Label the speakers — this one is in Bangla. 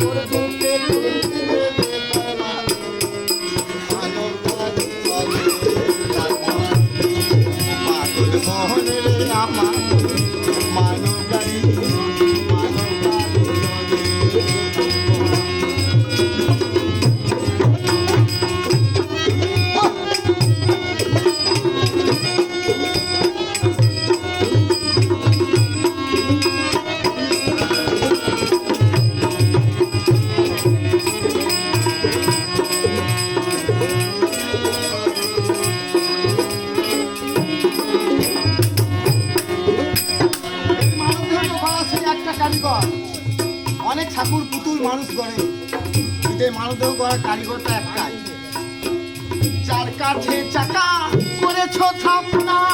Speaker 1: Por tu que tú অনেক ঠাকুর, পুতুল, মানুষ করে এতে মানদেহ করার কারিগরটা একটাই। চার কাছে চাকা করেছ ছাপনা।